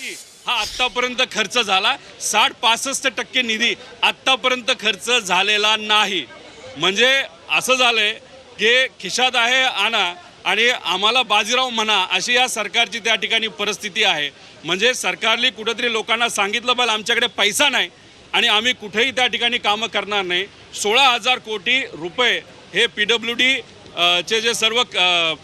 निधी हा आत्तापर्यंत खर्च झाला. साठ पासष्ट टक्के निधी आत्तापर्यंत खर्च झालेला नाही. म्हणजे असं झालंय की खिशात आहे आणा आणि आम्हाला बाजीराव म्हणा अशी या सरकारची त्या ठिकाणी परिस्थिती आहे. म्हणजे सरकारने कुठंतरी लोकांना सांगितलं पाहिजे आमच्याकडे पैसा नाही आणि आम्ही कुठेही त्या ठिकाणी कामं करणार नाही. सोळा हजार कोटी रुपये हे पी डब्ल्यू डी चे जे सर्व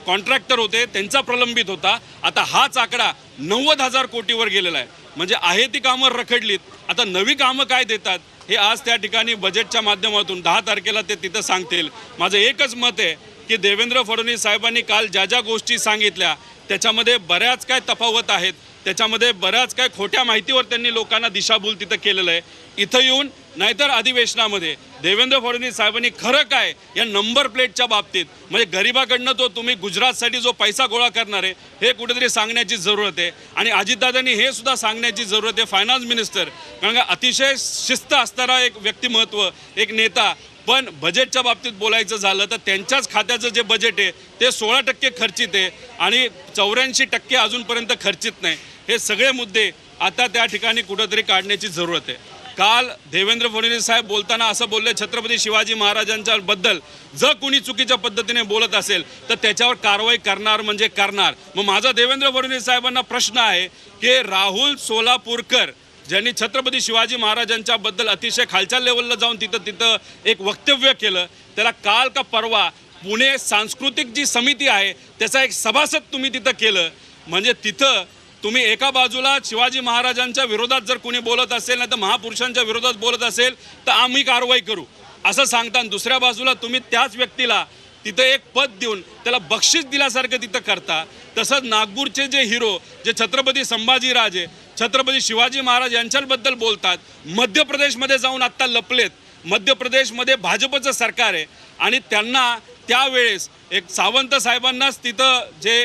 कॉन्ट्रॅक्टर होते त्यांचा प्रलंबित होता. आता हाच आकडा नव्वद हजार कोटीवर गेलेला आहे. म्हणजे आहे ती कामं रखडलीत. आता नवी कामं काय देतात हे आज त्या ठिकाणी बजेटच्या माध्यमातून दहा तारखेला ते तिथं सांगतील. माझं एकच मत आहे की देवेंद्र फडणवीस साहेबांनी काल ज्या ज्या गोष्टी सांगितल्या त्याच्यामध्ये बऱ्याच काय तफावत आहेत. त्याच्यामध्ये बऱ्याच काय खोट्या माहितीवर त्यांनी लोकांना दिशाभूल तिथं केलेलं आहे. इथं येऊन नाहीतर अधिवेशनामध्ये. देवेंद्र फडणवीस साहेबांनी खरं काय या नंबर प्लेटच्या बाबतीत? म्हणजे गरिबाकडनं तो तुम्ही गुजरातसाठी जो पैसा गोळा करणार आहे हे कुठेतरी सांगण्याची जरूरत आहे. आणि अजितदादांनी हे सुद्धा सांगण्याची जरूरत आहे फायनान्स मिनिस्टर कारण का अतिशय शिस्त असणारा एक व्यक्तिमत्व एक नेता. पण बजेटच्या बाबतीत बोलायचं झालं तर त्यांच्याच खात्याचं जे बजेट आहे ते सोळा टक्के खर्चित आहे. आणि चौऱ्याऐंशी टक्के अजूनपर्यंत खर्चित नाही. हे सगळे मुद्दे आता त्या ठिकाणी कुठंतरी काढण्याची जरूरत आहे. काल देवेंद्र फडणवीस साहेब बोलताना असं बोलले छत्रपती शिवाजी महाराजांच्या बद्दल जर कुणी चुकीच्या पद्धतीने बोलत असेल तर त्याच्यावर कारवाई करणार म्हणजे करणार. मग माझा देवेंद्र फडणवीस साहेबांना प्रश्न आहे की राहुल सोलापूरकर ज्यांनी छत्रपती शिवाजी महाराजांच्या बद्दल अतिशय खालच्या लेवलला जाऊन तिथं तिथं एक वक्तव्य केलं त्याला काल का परवा पुणे सांस्कृतिक जी समिती आहे त्याचा एक सभासद तुम्ही तिथं केलं. म्हणजे तिथं तुम्ही एका बाजूला शिवाजी महाराजांच्या विरोधात जर कोणी बोलत असेल नाही तर महापुरुषांच्या विरोधात बोलत असेल तर आम्ही कारवाई करू. असं सांगता आणि दुसऱ्या बाजूला तुम्ही त्याच व्यक्तीला तिथं एक पद देऊन त्याला बक्षीस दिल्यासारखं तिथं करता. तसंच नागपूरचे जे हिरो जे छत्रपती संभाजीराजे छत्रपती शिवाजी महाराज यांच्याबद्दल बोलतात. मध्य प्रदेशमध्ये जाऊन आत्ता लपलेत. मध्य प्रदेशमध्ये भाजपचं सरकार आहे. आणि त्यांना त्यावेळेस एक सावंत साहेबांनाच तिथं जे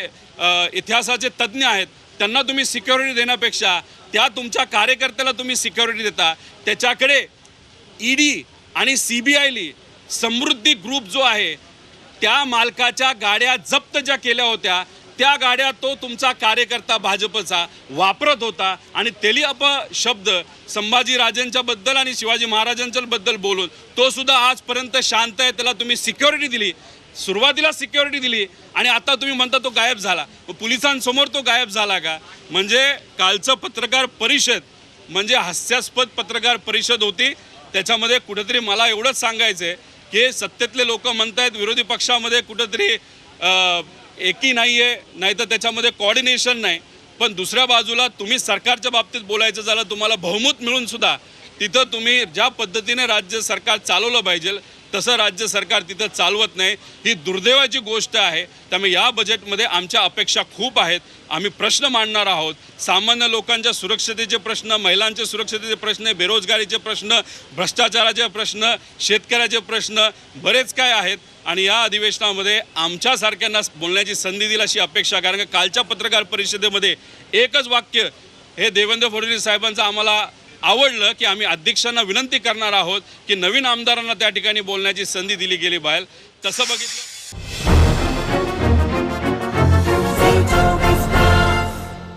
इतिहासाचे तज्ज्ञ आहेत त्यांना तुम्ही सिक्युरिटी देण्यापेक्षा त्या तुमच्या कार्यकर्त्याला तुम्ही सिक्युरिटी देता. त्याच्याकडे ई डी आणि सी बी आयली समृद्धी ग्रुप जो आहे त्या मालकाच्या गाड्या जप्त ज्या केल्या होत्या त्या गाड्या तो तुमचा कार्यकर्ता भाजपचा वापरत होता. आणि तेली अप शब्द संभाजीराजेंच्या बद्दल आणि शिवाजी महाराजांच्या बद्दल बोलून तो सुद्धा आजपर्यंत शांत आहे त्याला तुम्ही सिक्युरिटी दिली. सुरुवातीला सिक्युरिटी दिली आणि आता तुम्ही म्हणता तो गायब झाला. पोलिसांसमोर तो गायब झाला का? म्हणजे कालचं पत्रकार परिषद म्हणजे हास्यास्पद पत्रकार परिषद होती. त्याच्यामध्ये कुठंतरी मला एवढंच सांगायचं आहे की सत्तेतले लोक म्हणतायत विरोधी पक्षामध्ये कुठंतरी एकी नाही आहे नाही तर त्याच्यामध्ये कॉर्डिनेशन नाही. पण दुसऱ्या बाजूला तुम्ही सरकारच्या बाबतीत बोलायचं झालं तुम्हाला बहुमत मिळून सुद्धा तिथं तुम्ही ज्या पद्धतीने राज्य सरकार चालवलं पाहिजे तसं राज्य सरकार तिथं चालवत नाही. ही दुर्दैवाची गोष्ट आहे. त्यामुळे या बजेटमध्ये आमच्या अपेक्षा खूप आहेत. आम्ही प्रश्न मांडणार आहोत. सामान्य लोकांच्या सुरक्षतेचे प्रश्न महिलांचे सुरक्षतेचे प्रश्न बेरोजगारीचे प्रश्न भ्रष्टाचाराचे प्रश्न शेतकऱ्याचे प्रश्न बरेच काय आहेत. आणि या अधिवेशनामध्ये आमच्यासारख्यांना बोलण्याची संधी दिली अशी अपेक्षा. कारण का कालच्या पत्रकार परिषदेमध्ये एकच वाक्य हे देवेंद्र फडणवीस साहेबांचं आम्हाला आवडलं की आम्ही अध्यक्षांना विनंती करणार आहोत की नवीन आमदारांना त्या ठिकाणी बोलण्याची संधी दिली गेली बाहेर. तसं बघितलं